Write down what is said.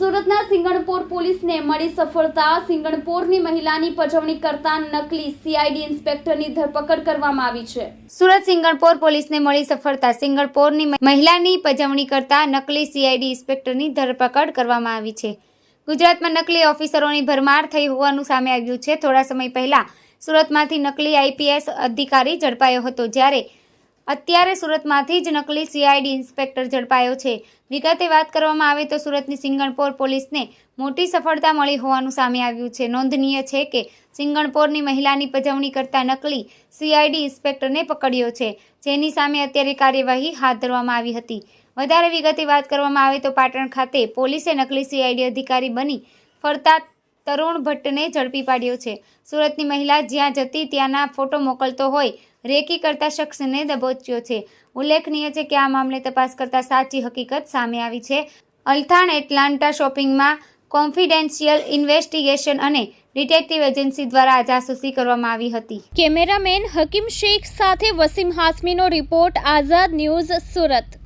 સુરતના સિંગણપોર પોલીસને મળી સફળતા. સિંગણપોરની મહિલાની પજવણી કરતા નકલી સીઆઈડી ઇન્સ્પેક્ટરની ધરપકડ કરવામાં આવી છે. સુરત સિંગણપોર પોલીસને મળી સફળતા. સિંગણપોરની મહિલાની પજવણી કરતા નકલી સીઆઈડી ઇન્સ્પેક્ટરની ધરપકડ કરવામાં આવી છે. ગુજરાતમાં નકલી ઓફિસરોની ભરમાર થઈ હોવાનું સામે આવ્યું છે. થોડા સમય પહેલા સુરતમાંથી નકલી આઈપીએસ અધિકારી ઝડપાયો હતો. જ્યારે અત્યારે સુરતમાંથી જ નકલી સીઆઈડી ઇન્સ્પેક્ટર ઝડપાયો છે. વિગતે વાત કરવામાં આવે તો સુરતની સિંગણપોર પોલીસને મોટી સફળતા મળી હોવાનું સામે આવ્યું છે. નોંધનીય છે કે સિંગણપોરની મહિલાની પજવણી કરતા નકલી સીઆઈડી ઇન્સ્પેક્ટરને પકડ્યો છે. જેની સામે અત્યારે કાર્યવાહી હાથ ધરવામાં આવી હતી. વધારે વિગતે વાત કરવામાં આવે તો પાટણ ખાતે પોલીસે નકલી સીઆઈડી અધિકારી બની ફરતા તરુણ ભટ્ટને ઝડપી પાડ્યો છે. સુરતની મહિલા જ્યાં જતી ત્યાંના ફોટો મોકલતો હોય, રેકી કરતા શખ્સને દબોચ્યો છે. ઉલ્લેખનીય છે કે આ મામલે તપાસ કરતા સાચી હકીકત સામે આવી છે. અલથાણ એટલાન્ટા શોપિંગમાં કોન્ફિડેન્શિયલ ઇન્વેસ્ટિગેશન અને ડિટેક્ટિવ એજન્સી દ્વારા જાસૂસી કરવામાં આવી હતી. કેમેરામેન હકીમ શેખ સાથે વસીમ હાસમીનો રિપોર્ટ આઝાદ ન્યૂઝ સુરત.